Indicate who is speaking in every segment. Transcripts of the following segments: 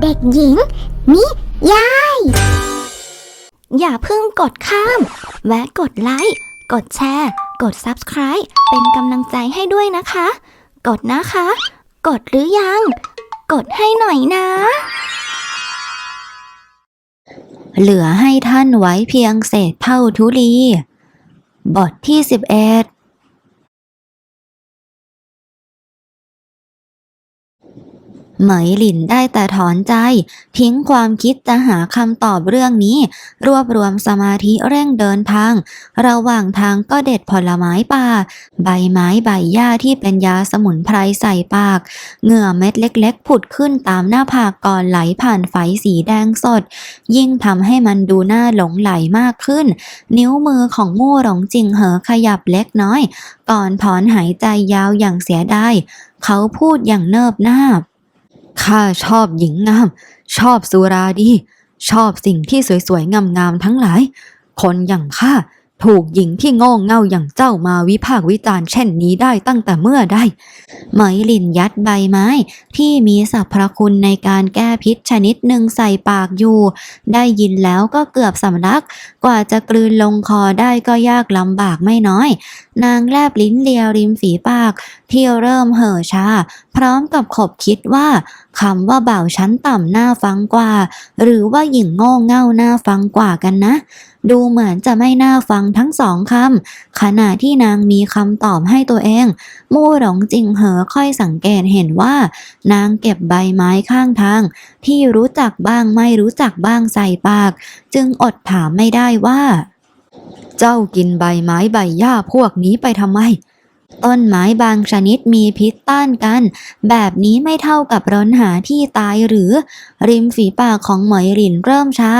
Speaker 1: เด็กหญิง นิยาย อย่าเพิ่งกดข้าม แวะกดไลค์ กดแชร์ กด Subscribe เป็นกำลังใจให้ด้วยนะคะ กดนะคะ กดหรือยัง กดให้หน่อยนะ
Speaker 2: เหลือให้ท่านไว้เพียงเศษเท่าทุลี บทที่ 11 เหมยหลินได้แต่ถอนใจ ทิ้งความคิดจะหาคำตอบเรื่องนี้ รวบรวมสมาธิเร่งเดินทาง ระหว่างทางก็เด็ดผลไม้ป่า ใบไม้ใบหญ้าที่เป็นยาสมุนไพรใส่ปาก เหงื่อเม็ดเล็กๆ ผุดขึ้นตามหน้าผากก่อนไหลผ่านไฝสีแดงสด ยิ่งทำให้มันดูน่าหลงไหลมากขึ้น นิ้วมือของมู่หลงจิงเหอขยับเล็กน้อย ก่อนถอนหายใจยาวอย่างเสียดายเขาพูดอย่างเนิบนาบ ข้าชอบหญิงงาม ชอบสุราดี ชอบสิ่งที่สวยๆงามๆทั้งหลาย คนอย่างข้า ถูกหญิงที่โง่เง่าอย่างเจ้ามาวิพากวิจารณ์เช่นนี้ได้ตั้งแต่เมื่อใดเหมลินยัดใบไม้ ที่มีสรรพคุณในการแก้พิษชนิดหนึ่งใส่ปากอยู่ ได้ยินแล้วก็เกือบสำลัก กว่าจะกลืนลงคอได้ก็ยากลำบากไม่น้อย นางแลบลิ้นเลียริมฝีปาก ที่เริ่มเห่อชา พร้อมกับขบคิดว่าคำว่าบ่าวชั้นต่ำน่าฟังกว่า หรือว่าหญิงโง่เง่าน่าฟังกว่ากันนะ ดูเหมือนจะไม่น่าฟังทั้งสองคำขณะที่นางมีคำตอบให้ตัวเอง มู่หลงจิงเหอค่อยสังเกตเห็นว่า นางเก็บใบไม้ข้างทาง ที่รู้จักบ้างไม่รู้จักบ้างใส่ปาก จึงอดถามไม่ได้ว่า เจ้ากินใบไม้ใบหญ้าพวกนี้ไปทำไมต้นไม้บางชนิดมีพิษต้านกัน แบบนี้ไม่เท่ากับร้นหาที่ตายหรือ ริมฝีปากของเหมยหลินเริ่มชา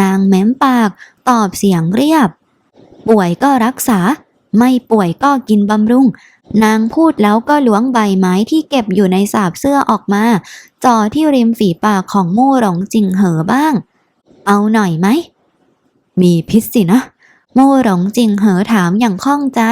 Speaker 2: นางเม้มปาก ตอบเสียงเรียบ ป่วยก็รักษา ไม่ป่วยก็กินบำรุง นางพูดแล้วก็ล้วงใบไม้ที่เก็บอยู่ในสาบเสื้อออกมาจ่อที่ริมฝีปากของมู่หลงจิงเหอบ้าง เอาหน่อยไหม มีพิษสินะ โม่หลงจิงเหอถามอย่างข้องใจ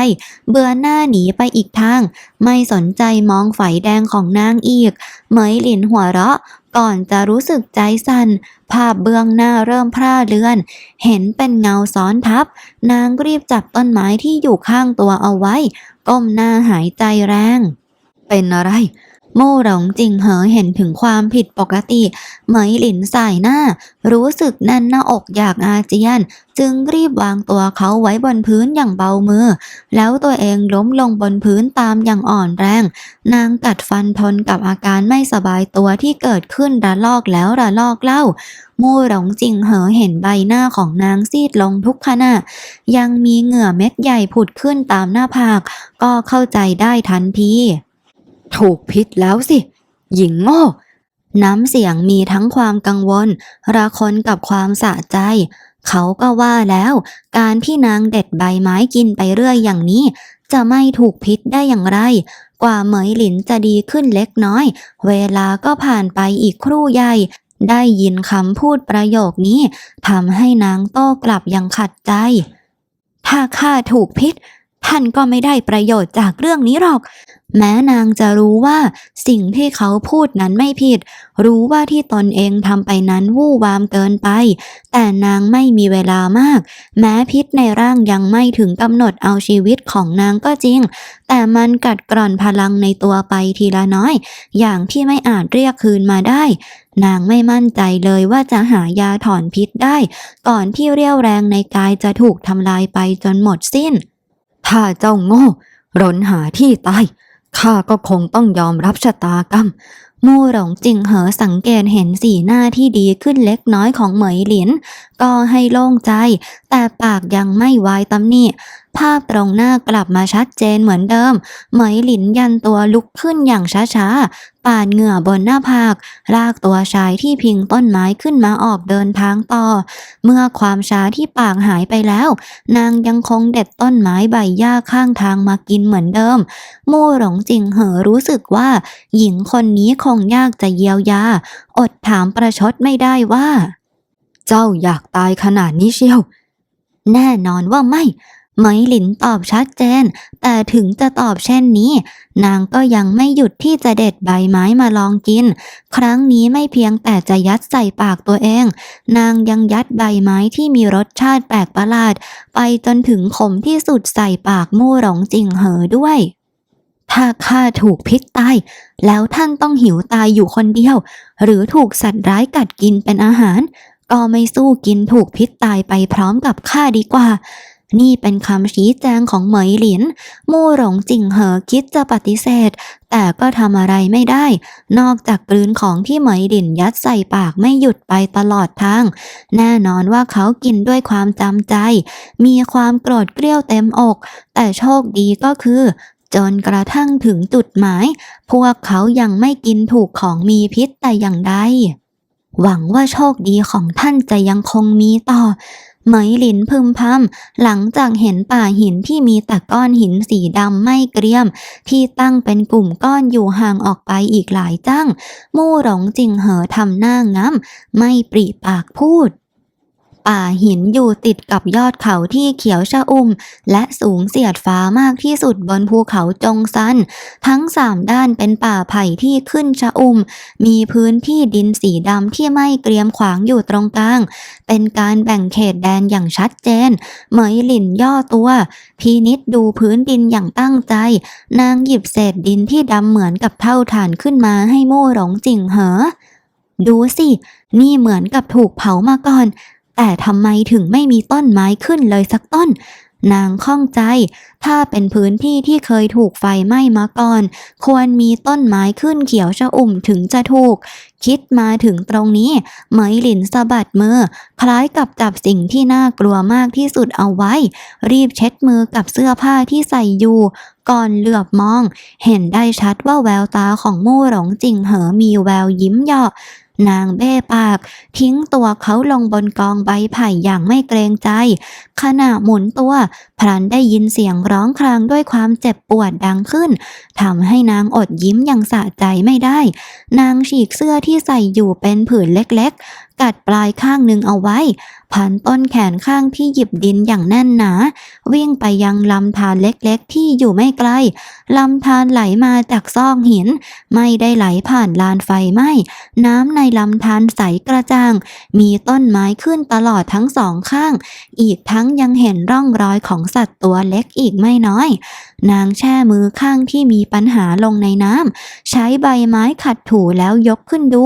Speaker 2: เบือหน้าหนีไปอีกทาง ไม่สนใจมองไฝแดงของนางอีก เหมยหลินหัวเราะ ก่อนจะรู้สึกใจสั่น ภาพเบื้องหน้าเริ่มพร่าเลือน เห็นเป็นเงาซ้อนทับ นางรีบจับต้นไม้ที่อยู่ข้างตัวเอาไว้ ก้มหน้าหายใจแรง เป็นอะไร โม่หลงจิงเหอเห็นถึงความผิดปกติ เหมยหลินสายหน้า รู้สึกแน่นหน้าอกอยากอาเจียน จึงรีบวางตัวเขาไว้บนพื้นอย่างเบามือ แล้วตัวเองล้มลงบนพื้นตามอย่างอ่อนแรง นางกัดฟันทนกับอาการไม่สบายตัวที่เกิดขึ้นระลอกแล้วระลอกเล่ามู่หลงจิงเหอเห็นใบหน้าของนางซีดลงทุกขณะ ยังมีเหงื่อเม็ดใหญ่ผุดขึ้นตามหน้าผาก ก็เข้าใจได้ทันที ถูกพิษแล้วสิ หญิงโง่ น้ำเสียงมีทั้งความกังวล ระคนกับความสะใจ เขาก็ว่าแล้ว การที่นางเด็ดใบไม้กินไปเรื่อยอย่างนี้ จะไม่ถูกพิษได้อย่างไร กว่าเหมยหลินจะดีขึ้นเล็กน้อย เวลาก็ผ่านไปอีกครู่ใหญ่ได้ยินคำพูดประโยคนี้ทำให้นางโต้กลับอย่างขัดใจ ถ้าข้าถูกพิษ ท่านก็ไม่ได้ประโยชน์จากเรื่องนี้หรอก แม้นางจะรู้ว่าสิ่งที่เขาพูดนั้นไม่ผิด รู้ว่าที่ตนเองทำไปนั้นวู่วามเกินไป แต่นางไม่มีเวลามาก แม้พิษในร่างยังไม่ถึงกำหนดเอาชีวิตของนางก็จริง แต่มันกัดกร่อนพลังในตัวไปทีละน้อย อย่างที่ไม่อาจเรียกคืนมาได้นางไม่มั่นใจเลยว่าจะหายาถอนพิษได้ ก่อนที่เรี่ยวแรงในกายจะถูกทำลายไปจนหมดสิ้น ถ้าเจ้าโง่รนหาที่ตายข้าก็คงต้องยอมรับชะตากรรม มู่หลงจิงเหอสังเกตเห็นสีหน้าที่ดีขึ้นเล็กน้อยของเหมยหลิน ก็ให้โล่งใจ แต่ปากยังไม่ไวายตำหนิภาพตรงหน้ากลับมาชัดเจนเหมือนเดิม เหมยหลินยันตัวลุกขึ้นอย่างช้าๆ ปาดเหงื่อบนหน้าผาก ลากตัวชายที่พิงต้นไม้ขึ้นมาออกเดินทางต่อ เมื่อความช้าที่ปากหายไปแล้ว นางยังคงเด็ดต้นไม้ใบหญ้าข้างทางมากินเหมือนเดิม มู่หลงจิงเหอรู้สึกว่า หญิงคนนี้คงยากจะเยียวยา อดถามประชดไม่ได้ว่า เจ้าอยากตายขนาดนี้เชียว แน่นอนว่าไม่เหมหลินตอบชัดเจน แต่ถึงจะตอบเช่นนี้ นางก็ยังไม่หยุดที่จะเด็ดใบไม้มาลองกิน ครั้งนี้ไม่เพียงแต่จะยัดใส่ปากตัวเอง นางยังยัดใบไม้ที่มีรสชาติแปลกประหลาด ไปจนถึงขมที่สุดใส่ปากมู่หลงจิงเหอด้วย ถ้าข้าถูกพิษตาย แล้วท่านต้องหิวตายอยู่คนเดียว หรือถูกสัตว์ร้ายกัดกินเป็นอาหาร ก็ไม่สู้กินถูกพิษตายไปพร้อมกับข้าดีกว่า นี่เป็นคำชี้แจงของเหมยหลิน มู่หลงจิงเหอคิดจะปฏิเสธ แต่ก็ทำอะไรไม่ได้ นอกจากกลืนของที่เหมยหลินยัดใส่ปากไม่หยุดไปตลอดทาง แน่นอนว่าเขากินด้วยความจำใจ มีความโกรธเกรี้ยวเต็มอก แต่โชคดีก็คือ จนกระทั่งถึงจุดหมาย พวกเขายังไม่กินถูกของมีพิษแต่อย่างใด หวังว่าโชคดีของท่านจะยังคงมีต่อเหมยหลินพึมพำหลังจากเห็นป่าหินที่มีแต่ก้อนหินสีดำไม่เกรียม ที่ตั้งเป็นกลุ่มก้อนอยู่ห่างออกไปอีกหลายจังมู่หลงจิงเหอทำหน้าง้ำไม่ปรีปากพูด ป่าหินอยู่ติดกับยอดเขาที่เขียวชะอุ่ม และสูงเสียดฟ้ามากที่สุดบนภูเขาจงซัน ทั้งสามด้านเป็นป่าไผ่ที่ขึ้นชะอุ่ม มีพื้นที่ดินสีดำที่ไม่เกรียมขวางอยู่ตรงกลาง เป็นการแบ่งเขตแดนอย่างชัดเจน เหมยหลินย่อตัว พีนิดดูพื้นดินอย่างตั้งใจ นางหยิบเศษดินที่ดำเหมือนกับเท่าฐานขึ้นมาให้มู่หลงจิงเหอดูสิ นี่เหมือนกับถูกเผามาก่อน แต่ทำไมถึงไม่มีต้นไม้ขึ้นเลยสักต้น นางข้องใจ ถ้าเป็นพื้นที่ที่เคยถูกไฟไหม้มาก่อน ควรมีต้นไม้ขึ้นเขียวชอุ่มถึงจะถูก คิดมาถึงตรงนี้เหมยหลินสะบัดมือ คล้ายกับจับสิ่งที่น่ากลัวมากที่สุดเอาไว้ รีบเช็ดมือกับเสื้อผ้าที่ใส่อยู่ ก่อนเหลือบมอง เห็นได้ชัดว่าแววตาของมู่หลงจิงเหอมีแววยิ้มเยาะ นางเบ้ปาก ทิ้งตัวเขาลงบนกองใบไผ่อย่างไม่เกรงใจ ขณะหมุนตัวพลันได้ยินเสียงร้องครางด้วยความเจ็บปวดดังขึ้นทำให้นางอดยิ้มอย่างสะใจไม่ได้ นางฉีกเสื้อที่ใส่อยู่เป็นผืนเล็กๆ กัดปลายข้างหนึ่งเอาไว้ พันต้นแขนข้างที่หยิบดินอย่างแน่นหนา วิ่งไปยังลำธารเล็กๆ ที่อยู่ไม่ไกลลำธารไหลมาจากซอกหิน ไม่ได้ไหลผ่านลานไฟไหม้น้ำในลำธารใสกระจ่าง มีต้นไม้ขึ้นตลอดทั้งสองข้าง อีกทั้งยังเห็นร่องรอยของสัตว์ตัวเล็กอีกไม่น้อย นางแช่มือข้างที่มีปัญหาลงในน้ำใช้ใบไม้ขัดถูแล้วยกขึ้นดู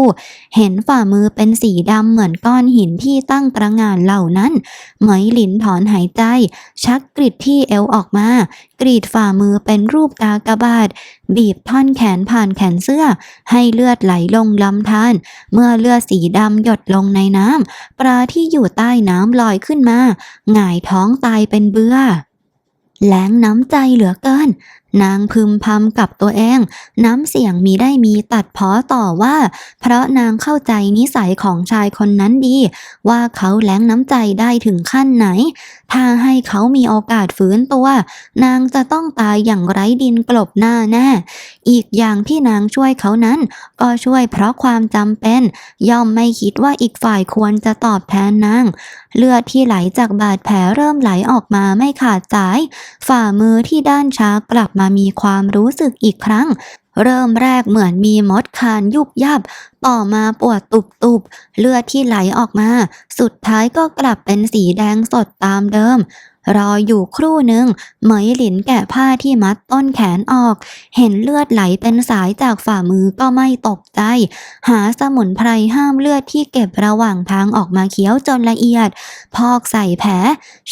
Speaker 2: เห็นฝ่ามือเป็นสีดำเหมือนก้อนหินที่ตั้งตระงานเหล่านั้น เหมยหลินถอนหายใจ ชักกริดที่เอวออกมา กรีดฝ่ามือเป็นรูปกากบาท บีบท่อนแขนผ่านแขนเสื้อ ให้เลือดไหลลงลำธารเมื่อเลือดสีดำหยดลงในน้ำปลาที่อยู่ใต้น้ำลอยขึ้นมาหงายท้องตายเป็นเบื่อแหลงน้ำใจเหลือเกิน นางพึมพำกับตัวเอง น้ำเสียงมีได้มีตัดพ้อต่อว่า เพราะนางเข้าใจนิสัยของชายคนนั้นดี ว่าเขาแหลงน้ำใจได้ถึงขั้นไหน ถ้าให้เขามีโอกาสฟื้นตัว นางจะต้องตายอย่างไร้ดินกลบหน้าแน่ อีกอย่างที่นางช่วยเขานั้น ก็ช่วยเพราะความจำเป็น ย่อมไม่คิดว่าอีกฝ่ายควรจะตอบแทนนาง เลือดที่ไหลจากบาดแผลเริ่มไหลออกมาไม่ขาดสาย ฝ่ามือที่ด้านช้ากลับมามีความรู้สึกอีกครั้ง เริ่มแรกเหมือนมีมดคานยุบยับ ต่อมาปวดตุบตุบเลือดที่ไหลออกมา สุดท้ายก็กลับเป็นสีแดงสดตามเดิมรออยู่ครู่หนึ่งเหมยหลินแกะผ้าที่มัดต้นแขนออก เห็นเลือดไหลเป็นสายจากฝ่ามือก็ไม่ตกใจ หาสมุนไพรห้ามเลือดที่เก็บระหว่างทางออกมาเคี้ยวจนละเอียด พอกใส่แผล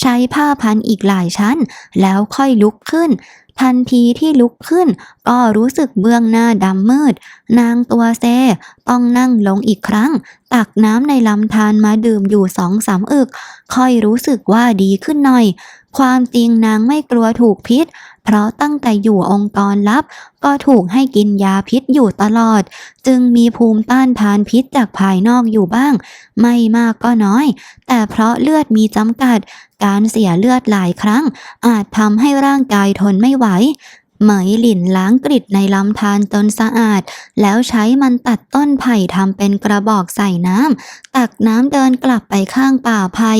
Speaker 2: ใช้ผ้าพันอีกหลายชั้น แล้วค่อยลุกขึ้น ทันทีที่ลุกขึ้น ก็รู้สึกเบื้องหน้าดำมืด นางตัวเซ ต้องนั่งลงอีกครั้ง ตักน้ำในลำธารมาดื่มอยู่สองสามอึก ค่อยรู้สึกว่าดีขึ้นหน่อย ความจริงนางไม่กลัวถูกพิษ เพราะตั้งแต่อยู่องค์กรลับ ก็ถูกให้กินยาพิษอยู่ตลอด จึงมีภูมิต้านทานพิษจากภายนอกอยู่บ้าง ไม่มากก็น้อย แต่เพราะเลือดมีจำกัด การเสียเลือดหลายครั้ง อาจทำให้ร่างกายทนไม่ไหว เหมยหลินล้างกริดในลำธารจนสะอาด แล้วใช้มันตัดต้นไผ่ทำเป็นกระบอกใส่น้ำตักน้ำเดินกลับไปข้างป่าไผ่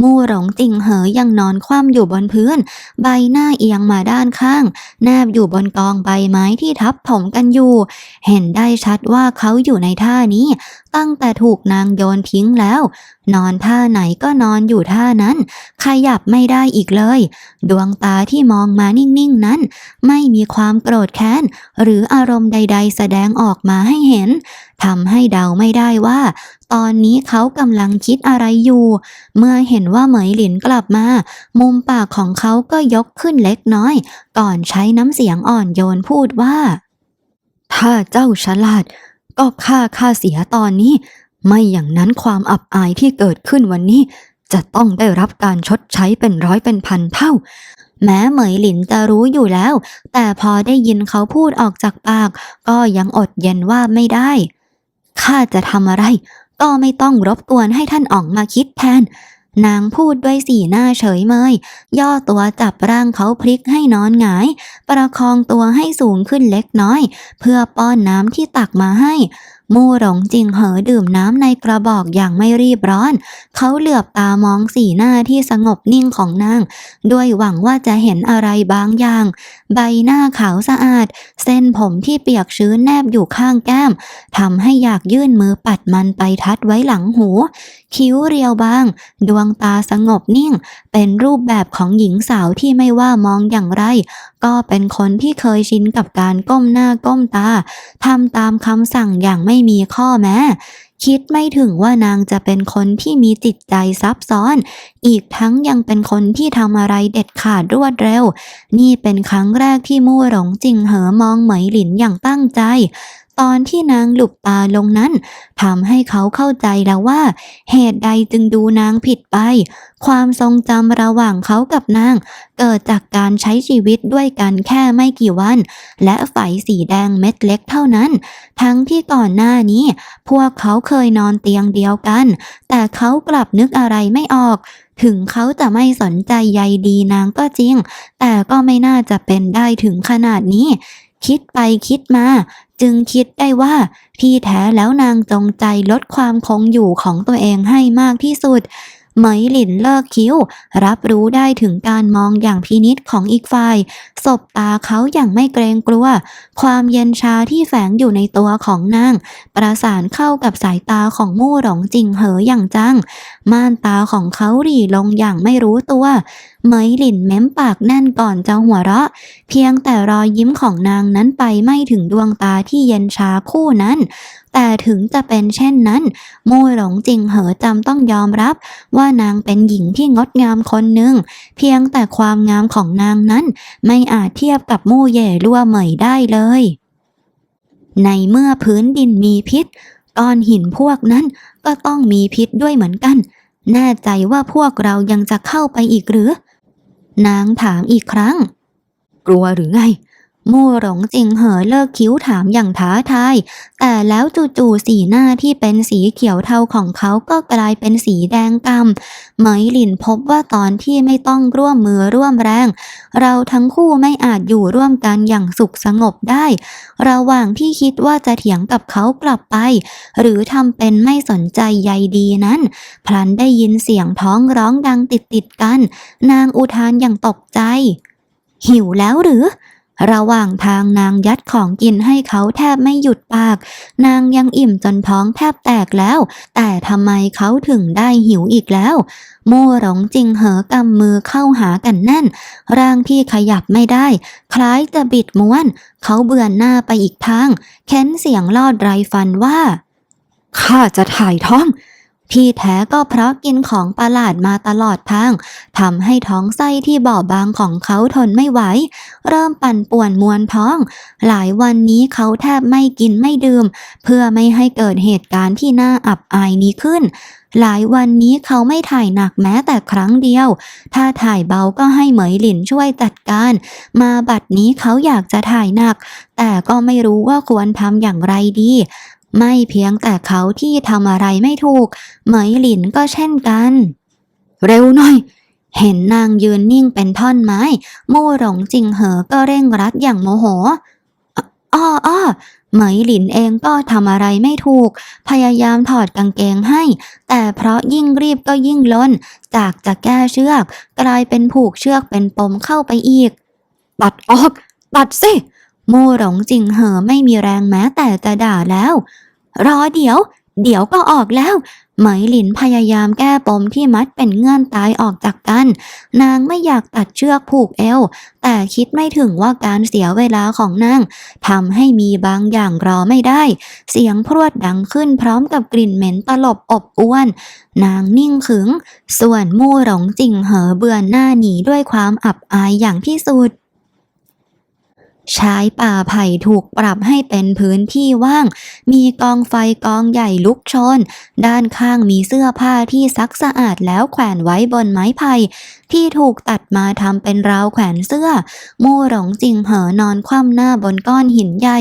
Speaker 2: มู่หลงจิงเหอยังนอนคว่ำอยู่บนพื้น ใบหน้าเอียงมาด้านข้าง แนบอยู่บนกองใบไม้ที่ทับถมกันอยู่ เห็นได้ชัดว่าเขาอยู่ในท่านี้ ตั้งแต่ถูกนางโยนทิ้งแล้ว นอนท่าไหนก็นอนอยู่ท่านั้น ขยับไม่ได้อีกเลย ดวงตาที่มองมานิ่งๆนั้น ไม่มีความโกรธแค้น หรืออารมณ์ใด ๆ แสดงออกมาให้เห็นทำให้เดาไม่ได้ว่า ตอนนี้เขากำลังคิดอะไรอยู่ เมื่อเห็นว่าเหมยหลินกลับมา มุมปากของเขาก็ยกขึ้นเล็กน้อย ก่อนใช้น้ำเสียงอ่อนโยนพูดว่า ถ้าเจ้าฉลาด ก็ฆ่าข้าเสียตอนนี้ ไม่อย่างนั้นความอับอายที่เกิดขึ้นวันนี้ จะต้องได้รับการชดใช้เป็นร้อยเป็นพันเท่า แม้เหมยหลินจะรู้อยู่แล้ว แต่พอได้ยินเขาพูดออกจากปาก ก็ยังอดเย็นว่าไม่ได้ข้าจะทำอะไร ก็ไม่ต้องรบกวนให้ท่านอ๋องมาคิดแทน นางพูดด้วยสีหน้าเฉยเมย ย่อตัวจับร่างเขาพลิกให้นอนหงาย ประคองตัวให้สูงขึ้นเล็กน้อย เพื่อป้อนน้ำที่ตักมาให้ มู่หลงจิงเหอดื่มน้ำในกระบอกอย่างไม่รีบร้อน เขาเหลือบตามองสีหน้าที่สงบนิ่งของนาง ด้วยหวังว่าจะเห็นอะไรบางอย่าง ใบหน้าขาวสะอาด เส้นผมที่เปียกชื้นแนบอยู่ข้างแก้มทำให้อยากยื่นมือปัดมันไปทัดไว้หลังหู คิ้วเรียวบาง ดวงตาสงบนิ่ง เป็นรูปแบบของหญิงสาวที่ไม่ว่ามองอย่างไร ก็เป็นคนที่เคยชินกับการก้มหน้าก้มตาทำตามคำสั่งอย่างไม่มีข้อแม้ คิดไม่ถึงว่านางจะเป็นคนที่มีจิตใจซับซ้อน อีกทั้งยังเป็นคนที่ทำอะไรเด็ดขาดรวดเร็ว นี่เป็นครั้งแรกที่มู่หลงจิงเหอมองเหมยหลินอย่างตั้งใจตอนที่นางหลุบตาลงนั้นทำให้เขาเข้าใจแล้วว่า เหตุใดจึงดูนางผิดไป ความทรงจำระหว่างเขากับนาง เกิดจากการใช้ชีวิตด้วยกันแค่ไม่กี่วัน และไฝสีแดงเม็ดเล็กเท่านั้น ทั้งที่ก่อนหน้านี้ พวกเขาเคยนอนเตียงเดียวกัน แต่เขากลับนึกอะไรไม่ออกถึงเขาจะไม่สนใจใยดีนางก็จริง แต่ก็ไม่น่าจะเป็นได้ถึงขนาดนี้ คิดไปคิดมา จึงคิดได้ว่าที่แท้แล้วนางจงใจลดความคงอยู่ของตัวเองให้มากที่สุด เหมยหลินเลิกคิ้ว รับรู้ได้ถึงการมองอย่างพินิษของอีกฝ่ายสบตาเขาอย่างไม่เกรงกลัว ความเย็นชาที่แฝงอยู่ในตัวของนาง ประสานเข้ากับสายตาของมู่หลงจิงเหออย่างจัง ม่านตาของเขาหรี่ลงอย่างไม่รู้ตัวเหมยหลินเม้มปากแน่นก่อนจะหัวเราะ เพียงแต่รอยยิ้มของนางนั้นไปไม่ถึงดวงตาที่เย็นชาคู่นั้น แต่ถึงจะเป็นเช่นนั้นมูหลงจิงเหอจำต้องยอมรับ ว่านางเป็นหญิงที่งดงามคนหนึ่ง เพียงแต่ความงามของนางนั้น ไม่อาจเทียบกับมู่เย่ลั่วเหมยได้เลย ในเมื่อพื้นดินมีพิษก้อนหินพวกนั้นก็ต้องมีพิษด้วยเหมือนกัน แน่ใจว่าพวกเรายังจะเข้าไปอีกหรือ นางถามอีกครั้ง กลัวหรือไง มู่หลงจิงเหอเลิกคิ้วถามอย่างท้าทาย แต่แล้วจู่ๆสีหน้าที่เป็นสีเขียวเทาของเขาก็กลายเป็นสีแดงกำเหมยหลินพบว่าตอนที่ไม่ต้องร่วมมือร่วมแรง เราทั้งคู่ไม่อาจอยู่ร่วมกันอย่างสุขสงบได้ ระหว่างที่คิดว่าจะเถียงกับเขากลับไป หรือทำเป็นไม่สนใจใยดีนั้น พลันได้ยินเสียงท้องร้องดังติดติดกัน นางอุทานอย่างตกใจ หิวแล้วหรือ ระหว่างทางนางยัดของกินให้เขาแทบไม่หยุดปาก นางยังอิ่มจนท้องแทบแตกแล้ว แต่ทำไมเขาถึงได้หิวอีกแล้ว มู่หลงจิงเหอกำมือเข้าหากันแน่น ร่างที่ขยับไม่ได้ คล้ายจะบิดม้วน เขาเบือนหน้าไปอีกทาง เค้นเสียงลอดไรฟันว่า ข้าจะถ่ายท้อง ที่แท้ก็เพราะกินของประหลาดมาตลอดทางทำให้ท้องไส้ที่บอบบางของเขาทนไม่ไหว เริ่มปั่นป่วนมวนท้อง หลายวันนี้เขาแทบไม่กินไม่ดื่ม เพื่อไม่ให้เกิดเหตุการณ์ที่น่าอับอายนี้ขึ้นหลายวันนี้เขาไม่ถ่ายหนักแม้แต่ครั้งเดียว ถ้าถ่ายเบาก็ให้เหมยหลินช่วยจัดการ มาบัดนี้เขาอยากจะถ่ายหนัก แต่ก็ไม่รู้ว่าควรทำอย่างไรดี ไม่เพียงแต่เขาที่ทำอะไรไม่ถูก เหมยหลินก็เช่นกัน เร็วหน่อย เห็นนางยืนนิ่งเป็นท่อนไม้ มู่หลงจิงเหอก็เร่งรัดอย่างโมโหอ้ออ้อเหมยหลินเองก็ทำอะไรไม่ถูก พยายามถอดกางเกงให้ แต่เพราะยิ่งรีบก็ยิ่งล้น จากจะแก้เชือก กลายเป็นผูกเชือกเป็นปมเข้าไปอีก ตัดออก ตัดสิ มู่หลงจิงเหอไม่มีแรงแม้แต่จะด่าแล้ว รอเดี๋ยว เดี๋ยวก็ออกแล้วเหมหลินพยายามแก้ปมที่มัดเป็นเงื่อนตายออกจากกัน นางไม่อยากตัดเชือกผูกเอว แต่คิดไม่ถึงว่าการเสียเวลาของนางทำให้มีบางอย่างรอไม่ได้ เสียงพรวดดังขึ้นพร้อมกับกลิ่นเหม็นตลบอบอวน นางนิ่งขึง ส่วนมู่หลงจิงเหอเบือนหน้าหนีด้วยความอับอายอย่างที่สุด ใชายป่าไผ่ถูกปรับให้เป็นพื้นที่ว่าง มีกองไฟกองใหญ่ลุกโชน ด้านข้างมีเสื้อผ้าที่ซักสะอาดแล้วแขวนไว้บนไม้ไผ่ที่ถูกตัดมาทำเป็นราวแขวนเสื้อ มู่หลงจิงเหอนอนคว่ำหน้าบนก้อนหินใหญ่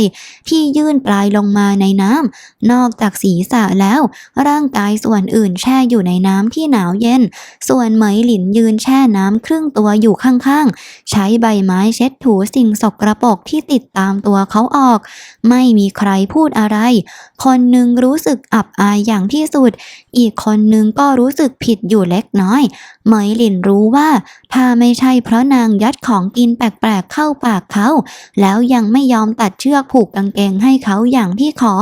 Speaker 2: ที่ยื่นปลายลงมาในน้ำนอกจากศีรษะแล้ว ร่างกายส่วนอื่นแช่อยู่ในน้ำที่หนาวเย็น ส่วนเหมยหลินยืนแช่น้ำครึ่งตัวอยู่ข้างๆ ใช้ใบไม้เช็ดถูสิ่งสกรปรกที่ติดตามตัวเขาออก ไม่มีใครพูดอะไร คนหนึ่งรู้สึกอับอายอย่างที่สุด อีกคนหนึ่งก็รู้สึกผิดอยู่เล็กน้อย เหมยหลินรู้ว่า ถ้าไม่ใช่เพราะนางยัดของกินแปลกๆเข้าปากเขา แล้วยังไม่ยอมตัดเชือกผูกกางเกงให้เขาอย่างที่ขอ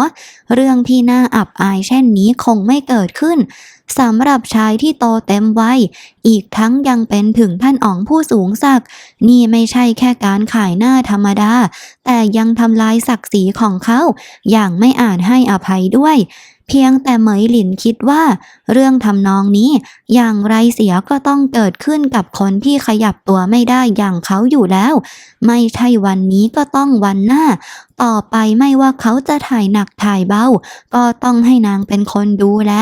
Speaker 2: เรื่องที่น่าอับอายเช่นนี้คงไม่เกิดขึ้น สำหรับชายที่โตเต็มวัยอีกทั้งยังเป็นถึงท่านอ๋องผู้สูงศักดิ์นี่ไม่ใช่แค่การขายหน้าธรรมดา แต่ยังทำลายศักดิ์ศรีของเขา อย่างไม่อาจให้อภัยด้วย เพียงแต่เหมยหลินคิดว่า เรื่องทำนองนี้ อย่างไรเสียก็ต้องเกิดขึ้นกับคนที่ขยับตัวไม่ได้อย่างเขาอยู่แล้ว ไม่ใช่วันนี้ก็ต้องวันหน้า ต่อไปไม่ว่าเขาจะถ่ายหนักถ่ายเบา ก็ต้องให้นางเป็นคนดูแล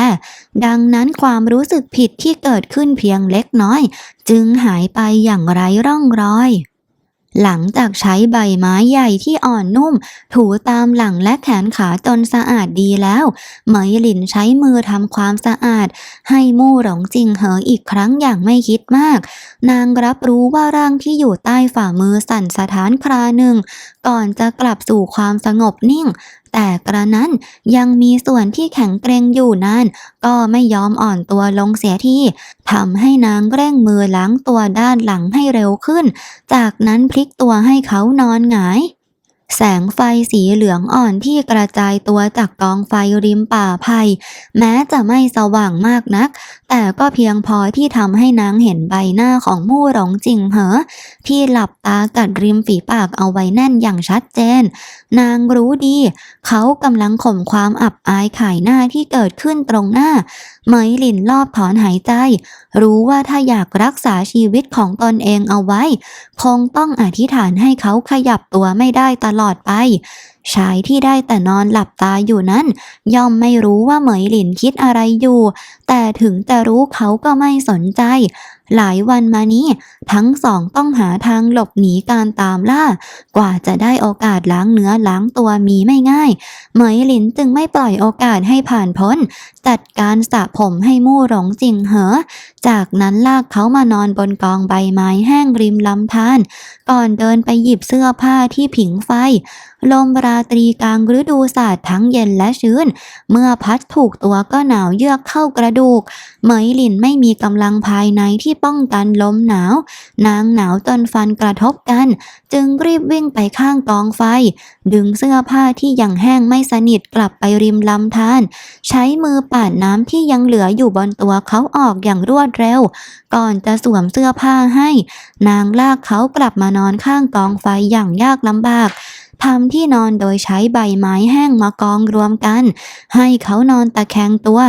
Speaker 2: ดังนั้นความรู้สึกผิดที่เกิดขึ้นเพียงเล็กน้อย จึงหายไปอย่างไร้ร่องรอย หลังจากใช้ใบไม้ใหญ่ที่อ่อนนุ่ม ถูตามหลังและแขนขาจนสะอาดดีแล้วเหมยหลินใช้มือทำความสะอาด ให้มู่หลงจิงเหออีกครั้งอย่างไม่คิดมาก นางรับรู้ว่าร่างที่อยู่ใต้ฝ่ามือสั่นสะท้านคราหนึ่ง ก่อนจะกลับสู่ความสงบนิ่ง แต่กระนั้นยังมีส่วนที่แข็งเกรงอยู่นั้น ก็ไม่ยอมอ่อนตัวลงเสียทีทำให้นางเร่งมือล้างตัวด้านหลังให้เร็วขึ้น จากนั้นพลิกตัวให้เขานอนหงาย แสงไฟสีเหลืองอ่อนที่กระจายตัวจากกองไฟริมป่าไผ่แม้จะไม่สว่างมากนัก แต่ก็เพียงพอที่ทำให้นางเห็นใบหน้าของมู่หลงจิงเหอ ที่หลับตากัดริมฝีปากเอาไว้แน่นอย่างชัดเจน นางรู้ดี เขากำลังข่มความอับอายขายหน้าที่เกิดขึ้นตรงหน้าเหมยหลินรอบถอนหายใจ รู้ว่าถ้าอยากรักษาชีวิตของตนเองเอาไว้ คงต้องอธิษฐานให้เขาขยับตัวไม่ได้ตลอดลอดไปชายที่ได้แต่นอนหลับตาอยู่นั้น ย่อมไม่รู้ว่าเหมยหลินคิดอะไรอยู่ แต่ถึงจะรู้เขาก็ไม่สนใจ หลายวันมานี้ ทั้งสองต้องหาทางหลบหนีการตามล่า กว่าจะได้โอกาสล้างเนื้อล้างตัวมีไม่ง่าย เหมยหลินจึงไม่ปล่อยโอกาสให้ผ่านพ้น จัดการสระผมให้มู่หลงจิงเหอ จากนั้นลากเขามานอนบนกองใบไม้แห้งริมลำธารก่อนเดินไปหยิบเสื้อผ้าที่ผิงไฟ ลมราตรีกลางฤดูศาสตร์ทั้งเย็นและชื้น เมื่อพัดถูกตัวก็หนาวเยือกเข้ากระดูก เหมยหลินไม่มีกำลังภายในที่ป้องกันลมหนาว นางหนาวจนฟันกระทบกัน จึงรีบวิ่งไปข้างกองไฟ ดึงเสื้อผ้าที่ยังแห้งไม่สนิทกลับไปริมลำธารใช้มือปาดน้ำที่ยังเหลืออยู่บนตัวเขาออกอย่างรวดเร็ว ก่อนจะสวมเสื้อผ้าให้ นางลากเขากลับมานอนข้างกองไฟอย่างยากลำบาก ทำที่นอนโดยใช้ใบไม้แห้งมากองรวมกัน ให้เขานอนตะแคงตัว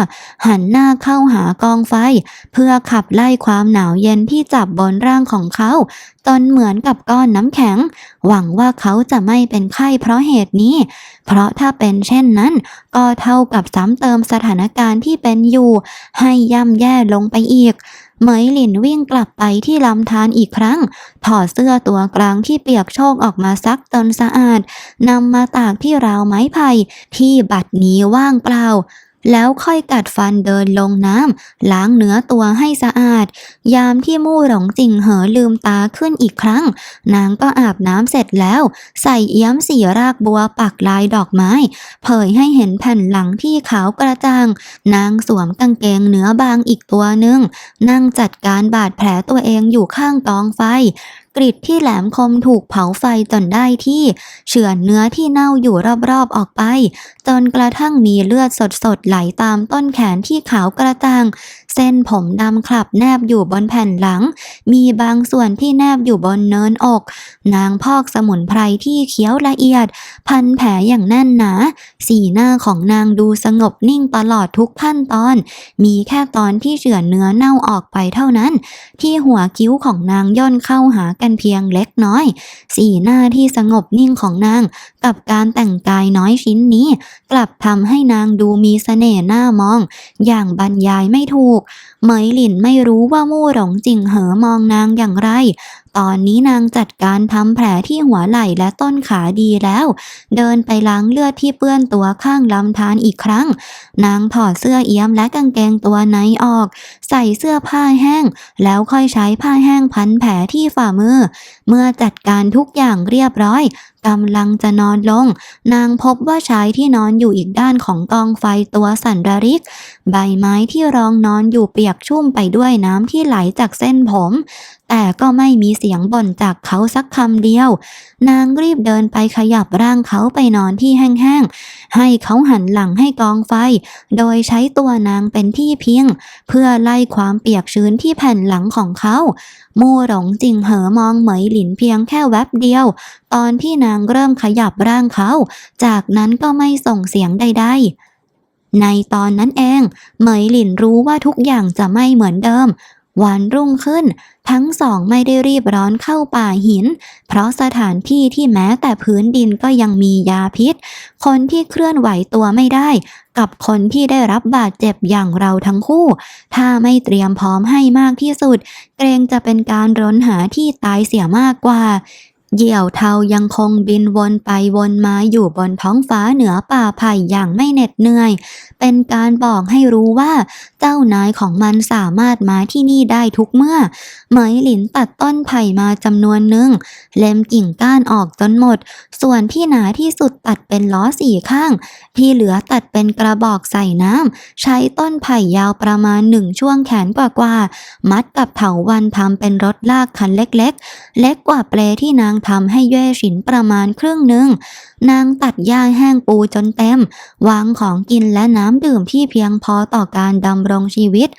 Speaker 2: หันหน้าเข้าหากองไฟ เพื่อขับไล่ความหนาวเย็นที่จับบนร่างของเขาจนเหมือนกับก้อนน้ำแข็ง หวังว่าเขาจะไม่เป็นไข้เพราะเหตุนี้ เพราะถ้าเป็นเช่นนั้น ก็เท่ากับซ้ำเติมสถานการณ์ที่เป็นอยู่ ให้ย่ำแย่ลงไปอีก เหมยหลินวิ่งกลับไปที่ลำธารอีกครั้ง ถอดเสื้อตัวกลางที่เปียกโชกออกมาซักจนสะอาดนำมาตากที่ราวไม้ไผ่ที่บัดนี้ว่างเปล่า แล้วค่อยกัดฟันเดินลงน้ำล้างเนื้อตัวให้สะอาด ยามที่มู่หลงจิงเหอลืมตาขึ้นอีกครั้ง นางก็อาบน้ำเสร็จแล้ว ใส่เอี้ยมสีรากบัวปักลายดอกไม้ เผยให้เห็นแผ่นหลังที่ขาวกระจ่าง นางสวมกางเกงเนื้อบางอีกตัวหนึ่งนั่งจัดการบาดแผลตัวเองอยู่ข้างกองไฟกริดที่แหลมคมถูกเผาไฟจนได้ที่ เฉือนเนื้อที่เน่าอยู่รอบๆออกไป จนกระทั่งมีเลือดสดๆไหลตามต้นแขนที่ขาวกระจ่างเส้นผมดำคลับแนบอยู่บนแผ่นหลัง มีบางส่วนที่แนบอยู่บนเนินอก นางพอกสมุนไพรที่เคี้ยวละเอียด พันแผลอย่างแน่นหนา สีหน้าของนางดูสงบนิ่งตลอดทุกขั้นตอน มีแค่ตอนที่เฉือนเนื้อเน่าออกไปเท่านั้น ที่หัวคิ้วของนางย่นเข้าหากันเพียงเล็กน้อย สีหน้าที่สงบนิ่งของนาง กับการแต่งกายน้อยชิ้นนี้ กลับทำให้นางดูมีเสน่ห์น่ามอง อย่างบรรยายไม่ถูกเหมยหลินไม่รู้ว่ามู่หลงจิงเหอมองนางอย่างไรตอนนี้นางจัดการทำแผลที่หัวไหล่และต้นขาดีแล้ว เดินไปล้างเลือดที่เปื้อนตัวข้างลำธารอีกครั้ง นางถอดเสื้อเอี้ยมและกางเกงตัวในออก ใส่เสื้อผ้าแห้ง แล้วค่อยใช้ผ้าแห้งพันแผลที่ฝ่ามือ เมื่อจัดการทุกอย่างเรียบร้อยกำลังจะนอนลง นางพบว่าชายที่นอนอยู่อีกด้านของกองไฟตัวสันระริก ใบไม้ที่รองนอนอยู่เปียกชุ่มไปด้วยน้ำที่ไหลจากเส้นผม แต่ก็ไม่มีเสียงบ่นจากเขาสักคำเดียว นางรีบเดินไปขยับร่างเขาไปนอนที่แห้งๆ ให้เขาหันหลังให้กองไฟ โดยใช้ตัวนางเป็นที่พิง เพื่อไล่ความเปียกชื้นที่แผ่นหลังของเขา มู่หลงจิงเหอมองเหมยหลินเพียงแค่แวบเดียว ตอนที่นางเริ่มขยับร่างเขา จากนั้นก็ไม่ส่งเสียงใดๆในตอนนั้นเอง เหมยหลินรู้ว่าทุกอย่างจะไม่เหมือนเดิม วันรุ่งขึ้น ทั้งสองไม่ได้รีบร้อนเข้าป่าหิน เพราะสถานที่ที่แม้แต่พื้นดินก็ยังมียาพิษ คนที่เคลื่อนไหวตัวไม่ได้ กับคนที่ได้รับบาดเจ็บอย่างเราทั้งคู่ ถ้าไม่เตรียมพร้อมให้มากที่สุด เกรงจะเป็นการร้นหาที่ตายเสียมากกว่า เหยี่ยวเทายังคงบินวนไปวนมาอยู่บนท้องฟ้าเหนือป่าไผ่อย่างไม่เหน็ดเหนื่อย เป็นการบอกให้รู้ว่าเจ้านายของมันสามารถมาที่นี่ได้ทุกเมื่อ เหมยหลินตัดต้นไผ่มาจำนวนหนึ่ง เล็มกิ่งก้านออกจนหมด ส่วนที่หนาที่สุดตัดเป็นล้อสี่ข้าง ที่เหลือตัดเป็นกระบอกใส่น้ำใช้ต้นไผ่ยาวประมาณหนึ่งช่วงแขนกว่าๆมัดกับเถาวันทำเป็นรถลากคันเล็กๆ เล็กกว่าเปลที่นางทำให้เย่ฉินประมาณครึ่งหนึ่ง นางตัดหญ้าแห้งปูจนเต็ม วางของกินและน้ำดื่มที่เพียงพอต่อการดำรงชีวิต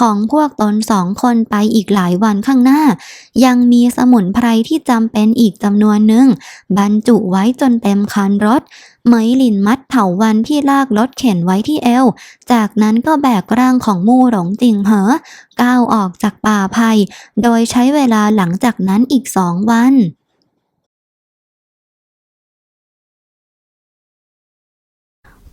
Speaker 2: ของพวกตนสองคนไปอีกหลายวันข้างหน้า ยังมีสมุนไพรที่จำเป็นอีกจำนวนหนึ่ง บรรจุไว้จนเต็มคันรถเหมยหลินมัดเถาวันที่ลากรถเข็นไว้ที่เอว จากนั้นก็แบกร่างของมู่หลงจิงเหอ ก้าวออกจากป่าไผ่โดยใช้เวลาหลังจากนั้นอีกสองวัน